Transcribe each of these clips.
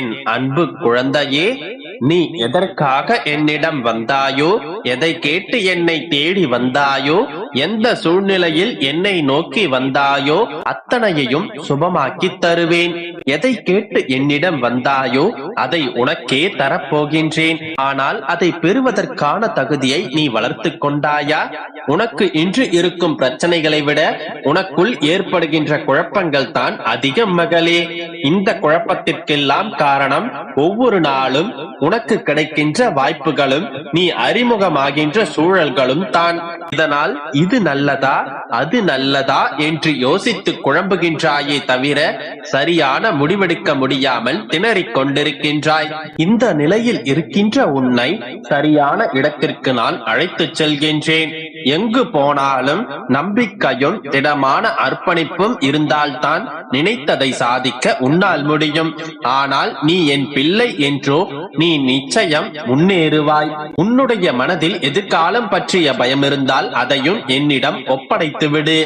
என் அன்பு குழந்தையே நீ எதற்காக என்னிடம் வந்தாயோ எதை கேட்டு என்னை தேடி வந்தாயோ எந்த சூழ்நிலையில் என்னை நோக்கி வந்தாயோ அத்தனையையும் சுபமாக்கி தருவேன். எதை கேட்டு என்னிடம் வந்தாயோ அதை உனக்கே தரப்போகின்றேன். ஆனால் அதை பெறுவதற்கான தகுதியை நீ வளர்த்து கொண்டாயா? உனக்கு இன்று இருக்கும் பிரச்சனைகளை விட உனக்குள் ஏற்படுகின்ற குழப்பங்கள் தான் அதிகம் மகளே. இந்த குழப்பத்திற்கெல்லாம் காரணம் ஒவ்வொரு நாளும் உனக்கு கிடைக்கின்ற வாய்ப்புகளும் நீ அறிமுகமாகின்ற சூழல்களும் தான். இதனால் இது நல்லதா? அது நல்லதா என்று யோசித்து குழம்புகின்றாயே தவிர சரியான முடிவெடுக்க முடியாமல் திணறிக் கொண்டிருக்கின்றாய். இந்த நிலையில் இருக்கின்ற உன்னை சரியான இடத்திற்கு நான் அழைத்துச் செல்கின்றேன். எங்கு போனாலும் நம்பிக்கையும் திடமான அர்ப்பணிப்பும் இருந்தால்தான் நினைத்ததை சாதிக்க உன்னால் முடியும். ஆனால் நீ என் பிள்ளை என்றோ நீ நிச்சயம் முன்னேறுவாய். உன்னுடைய மனதில் எதிர்காலம் பற்றிய பயம் இருந்தால் அதையும் என்னிடம் ஒப்படைத்து விடு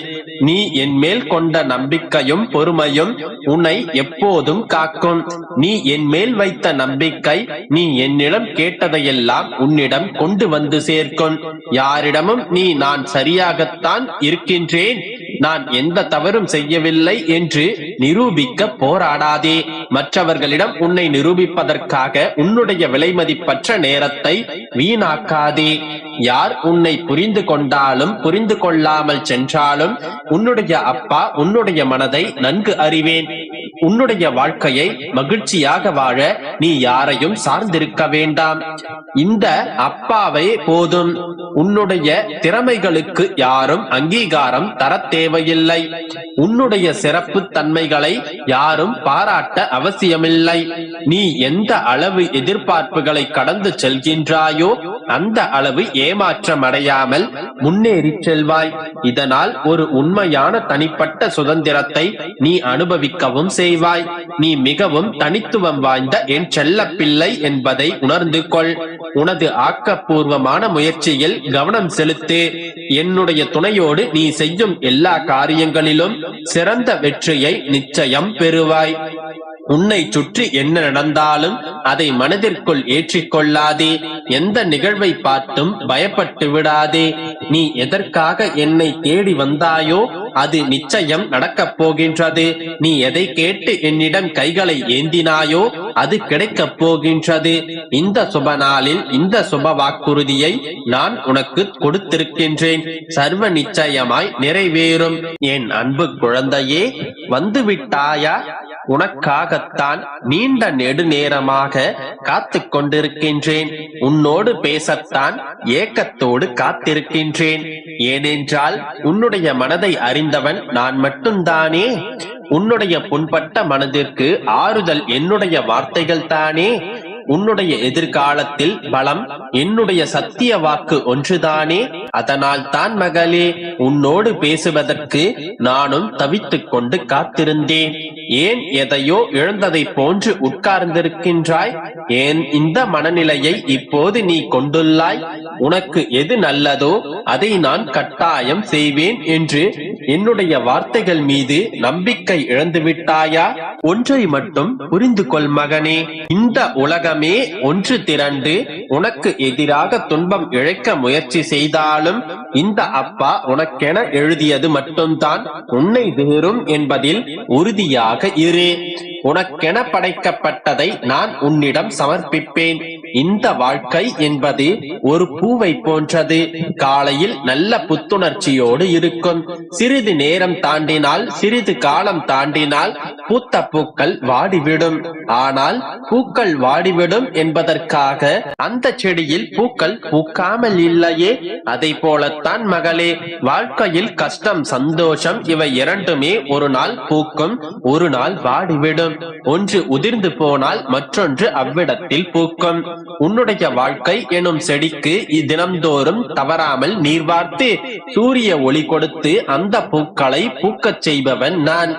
நீ என் மேல் கொண்ட நம்பிக்கையும் பொறுமையும் உன்னை எப்போதும் காக்கும். நீ என் மேல் வைத்த நம்பிக்கை நீ என்னிடம் கேட்டதையெல்லாம் உன்னிடம் கொண்டு வந்து சேர்க்கும். யாரிடமும் நீ நான் சரியாகத்தான் இருக்கின்றேன். நான் எந்த தவறும் செய்யவில்லை என்று நிரூபிக்க போராடாதே. மற்றவர்களிடம் உன்னை நிரூபிப்பதற்காக உன்னுடைய விலைமதிப்பற்ற நேரத்தை வீணாக்காதே. யார் உன்னை புரிந்து கொண்டாலும் புரிந்து கொள்ளாமல் சென்றாலும் உன்னுடைய அப்பா உன்னுடைய மனதை நன்கு அறிவேன். உன்னுடைய வாழ்க்கையை மகிழ்ச்சியாக வாழ நீ யாரையும் சார்ந்திருக்க வேண்டாம். இந்த அப்பாவே போதும். உன்னுடைய திறமைகளுக்கு யாரும் அங்கீகாரம் தர தேவையில்லை. உன்னுடைய சிறப்பு தன்மைகளை யாரும் பாராட்ட அவசியமில்லை. நீ எந்த அளவு எதிர்பார்ப்புகளை கடந்து செல்கின்றாயோ அந்த அளவு ஏமாற்றம் அடையாமல் முன்னேறி செல்வாய். இதனால் ஒரு உண்மையான தனிப்பட்ட சுதந்திரத்தை நீ அனுபவிக்கவும் செய்வாய். நீ மிகவும் தனித்துவம் வாய்ந்த என் செல்ல பிள்ளை என்பதை உணர்ந்து கொள். உனது ஆக்கப்பூர்வமான முயற்சியில் கவனம் செலுத்து. என்னுடைய துணையோடு நீ செய்யும் எல்லா காரியங்களிலும் சிறந்த வெற்றியை நிச்சயம் பெறுவாய். உன்னை சுற்றி என்ன நடந்தாலும் அதை மனதிற்குள் ஏற்றிக்கொள்ளாதே. எந்த நிகழ்வை பார்த்தும் பயப்பட்டு விடாதே. நீ எதற்காக என்னை தேடி வந்தாயோ அது நிச்சயம் நடக்கப் போகின்றது. நீ எதை கேட்டு என்னிடம் கைகளை ஏந்தினாயோ அது கிடைக்கப் போகின்றது. இந்த சுப நாளில் இந்த சுப வாக்குறுதியை நான் உனக்கு கொடுத்திருக்கின்றேன். சர்வ நிச்சயமாய் நிறைவேறும். என் அன்பு குழந்தையே வந்து விட்டாயா உனக்காகத்தான் நீண்ட நெடுநேரமாக காத்து கொண்டிருக்கின்றேன் உன்னோடு பேசத்தான் ஏக்கத்தோடு காத்திருக்கின்றேன். ஏனென்றால் உன்னுடைய மனதை அறிந்தவன் நான் மட்டும்தானே? உன்னுடைய புண்பட்ட மனதிற்கு ஆறுதல் என்னுடைய வார்த்தைகள் தானே? உன்னுடைய எதிர்காலத்தில் பலம் என்னுடைய சத்திய வாக்கு ஒன்றுதானே? அதனால் தான் மகளே உன்னோடு பேசுவதற்கு நானும் தவித்துக் கொண்டு காத்திருந்தேன். ஏன் எதையோ இழந்ததை போன்று உட்கார்ந்திருக்கின்றாய்? ஏன் இந்த மனநிலையை இப்போது நீ கொண்டுள்ளாய்? உனக்கு எது நல்லதோ அதை நான் கட்டாயம் செய்வேன் என்று என்னுடைய வார்த்தைகள் மீது நம்பிக்கை இழந்து விட்டாயா ஒன்றை மட்டும் புரிந்து கொள் மகனே இந்த உலகமே ஒன்று திரண்டு உனக்கு எதிராக துன்பம் இழைக்க முயற்சி செய்தாலும் இந்த அப்பா உனக்கென எழுதியது மட்டும்தான். உன்னை வேறும் என்பதில் உறுதியாக இரு. உனக்கென படைக்கப்பட்டதை நான் உன்னிடம் சமர்ப்பிப்பேன். இந்த வாழ்க்கை என்பது ஒரு பூவை போன்றது. காலையில் நல்ல புத்துணர்ச்சியோடு இருக்கும். சிறிது நேரம் தாண்டினால் சிறிது காலம் தாண்டினால் பூத்த பூக்கள் வாடிவிடும். ஆனால் பூக்கள் வாடிவிடும் என்பதற்காக அந்த செடியில் பூக்கள் பூக்காமல் இல்லையே. அதை போலத்தான் மகளே வாழ்க்கையில் கஷ்டம் சந்தோஷம் இவை இரண்டுமே ஒரு நாள் பூக்கும் ஒரு நாள் வாடிவிடும். ஒன்று உதிர்ந்து போனால் மற்றொன்று அவ்விடத்தில் பூக்கும். உன்னுடைய வாழ்க்கை எனும் செடிக்கு தினம்தோறும் தவறாமல் நீர்வார்த்து சூரிய ஒளி கொடுத்து அந்த பூக்களை பூக்கச் செய்பவன் நான்.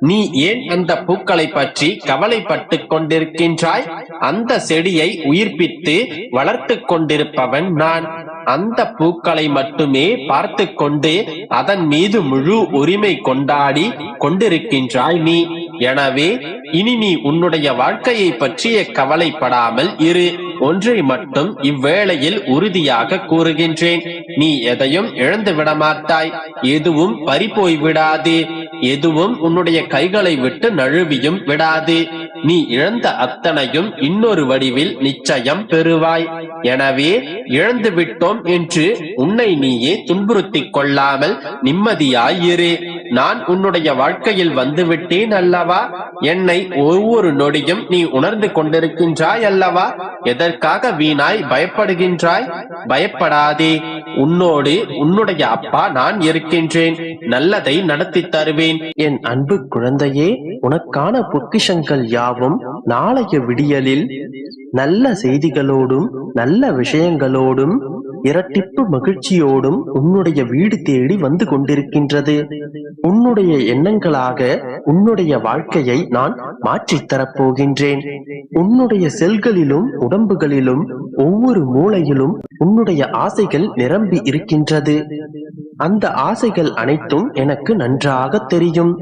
நீ ஏன் அந்த பூக்களை பற்றி கவலைப்பட்டு கொண்டிருக்கின்றாய்? அந்த செடியை உயிர்ப்பித்து வளர்த்து கொண்டிருப்பவன் நான். அந்த பூக்களை மட்டுமே பார்த்து கொண்டு அதன் மீது முழு உரிமை கொண்டாடி கொண்டிருக்கின்றாய் நீ. எனவே இனி நீ உன்னுடைய வாழ்க்கையை பற்றிய கவலைப்படாமல் இரு. ஒன்றை மட்டும் இவ்வேளையில் உறுதியாக கூறுகின்றேன். நீ எதையும் இழந்து விடமாட்டாய். எதுவும் பறிபோய் விடாது. எதுவும் உன்னுடைய கைகளை விட்டு நழுவியும் விடாது. நீ இழந்த அத்தனையும் இன்னொரு வடிவில் நிச்சயம் பெறுவாய். எனவே இழந்து விட்டோம் என்று உன்னை நீயே துன்புறுத்திக் கொள்ளாமல் நிம்மதியாயிரு நான் உன்னுடைய வாழ்க்கையில் வந்துவிட்டேன் அல்லவா? என்னை ஒவ்வொரு நொடியும் நீ உணர்ந்து கொண்டிருக்கின்றாய் அல்லவா? எதற்காக வீணாய் பயப்படுகின்றாய்? பயப்படாதே. உன்னோடு உன்னுடைய அப்பா நான் இருக்கின்றேன். நல்லதை நடத்தி தருவேன். என் அன்பு குழந்தையே உனக்கான பொக்கிஷங்கள் யாவும் நாளைய விடியலில் நல்ல செய்திகளோடும் நல்ல விஷயங்களோடும் இரட்டிப்பு மகிழ்ச்சியோடும் உன்னுடைய வீடு தேடி வந்து கொண்டிருக்கின்றது. உன்னுடைய எண்ணங்களாக உன்னுடைய வாழ்க்கையை நான் மாற்றித்தரப் போகின்றேன் உன்னுடைய செல்களிலும் உடம்புகளிலும் ஒவ்வொரு மூளையிலும் உன்னுடைய ஆசைகள் நிரம்பி இருக்கின்றது. அந்த ஆசைகள் அனைத்தும் எனக்கு நன்றாக தெரியும்.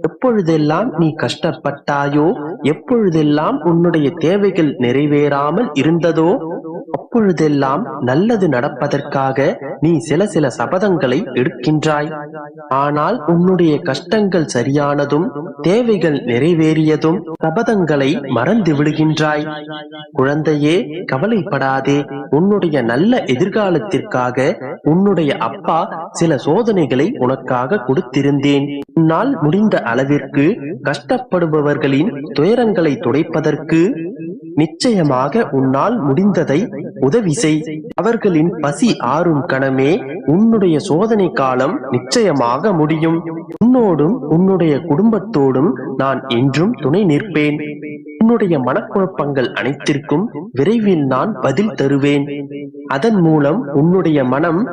எப்பொழுதெல்லாம் நீ கஷ்டப்பட்டாயோ எப்பொழுதெல்லாம் உன்னுடைய தேவைகள் நிறைவேறாமல் இருந்ததோ அப்பொழுதெல்லாம் நல்லது நடப்பதற்காக நீ சில சில சபதங்களை எடுக்கின்றாய். ஆனால் உன்னுடைய கஷ்டங்கள் சரியானதும் தேவைகள் நிறைவேறியதும் சபதங்களை மறந்து விடுகின்றாய். குழந்தையே கவலைப்படாதே. உன்னுடைய நல்ல எதிர்காலத்திற்காக உன்னுடைய அப்பா சில சோதனைகளை உனக்காக கொடுத்திருந்தேன். உன்னால் முடிந்த அளவிற்கு கஷ்டப்படுபவர்களின் துயரங்களை துடைப்பதற்கு நிச்சயமாக உன்னால் முடிந்ததை உதவி செய் அவர்களின் பசி ஆறும் கணமே உன்னுடைய சோதனை காலம் நிச்சயமாக முடியும். உன்னோடும் உன்னுடைய குடும்பத்தோடும் நான் என்றும் துணை நிற்பேன். உன்னுடைய மனக்குழப்பங்கள் அனைத்திற்கும் விரைவில் நான் பதில் தருவேன். அதன் மூலம் உன்னுடைய மனம்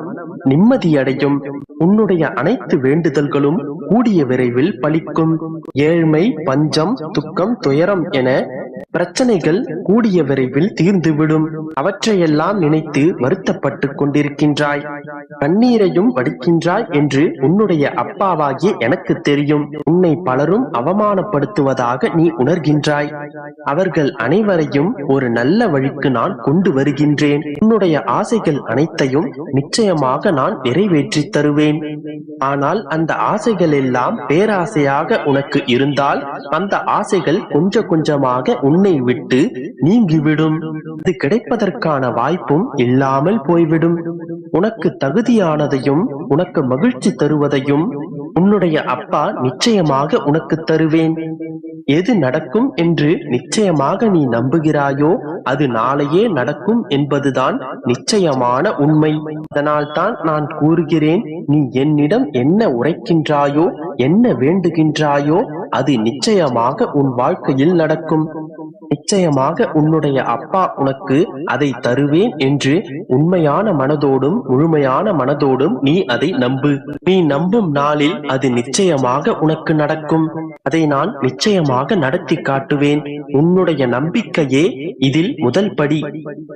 நிம்மதியடையும். உன்னுடைய அனைத்து வேண்டுதல்களும் கூடிய விரைவில் பலிக்கும். ஏழ்மை பஞ்சம் துக்கம் துயரம் என பிரச்சனைகள் கூடிய விரைவில் தீர்ந்துவிடும். அவற்றையெல்லாம் நினைத்து வருத்தப்பட்டுக் கொண்டிருக்கின்றாய். கண்ணீரையும் வடிக்கின்றாய் என்று உன்னுடைய அப்பாவாகிய எனக்கு தெரியும். உன்னை பலரும் அவமானப்படுத்துவதாக நீ உணர்கின்றாய். அவர்கள் அனைவரையும் ஒரு நல்ல வழிக்கு நான் கொண்டு வருகின்றேன். உன்னுடைய ஆசைகள் அனைத்தையும் நிச்சயமாக நான் நிறைவேற்றித் தருவேன். ஆனால் அந்த ஆசைகள் எல்லாம் பேராசையாக உனக்கு இருந்தால் அந்த ஆசைகள் கொஞ்சம் கொஞ்சமாக உன் உன்னை விட்டு நீங்கிவிடும். இது கிடைப்பதற்கான வாய்ப்பும் இல்லாமல் போய்விடும். உனக்கு தகுதியானதையும் உனக்கு மகிழ்ச்சி தருவதையும் உன்னுடைய அப்பா நிச்சயமாக உனக்கு தருவேன். எது நடக்கும் என்று நிச்சயமாக நீ நம்புகிறாயோ அது நாளையே நடக்கும் என்பதுதான் நிச்சயமான உண்மை. அதனால்தான் நான் கூறுகிறேன் நீ என்னிடம் என்ன உரைக்கின்றாயோ என்ன வேண்டுகின்றாயோ அது நிச்சயமாக உன் வாழ்க்கையில் நடக்கும். நிச்சயமாக உன்னுடைய அப்பா உனக்கு அதை தருவேன் என்று உண்மையான மனதோடும் முழுமையான மனதோடும் நீ அதை நம்பு. நீ நம்பும் நாளில் அது நிச்சயமாக உனக்கு நடக்கும். அதை நான் நிச்சயமாக நடத்தி காட்டுவேன். உன்னுடைய நம்பிக்கையே இதில் முதல் படி.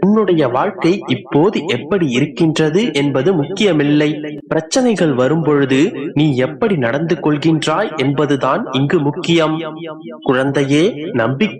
உன்னுடைய வாழ்க்கை இப்போது எப்படி இருக்கின்றது என்பது முக்கியமில்லை. பிரச்சனைகள் வரும்பொழுது நீ எப்படி நடந்து கொள்கின்றாய் என்பதுதான் இங்கு முக்கியம். குழந்தையே நம்பிக்கை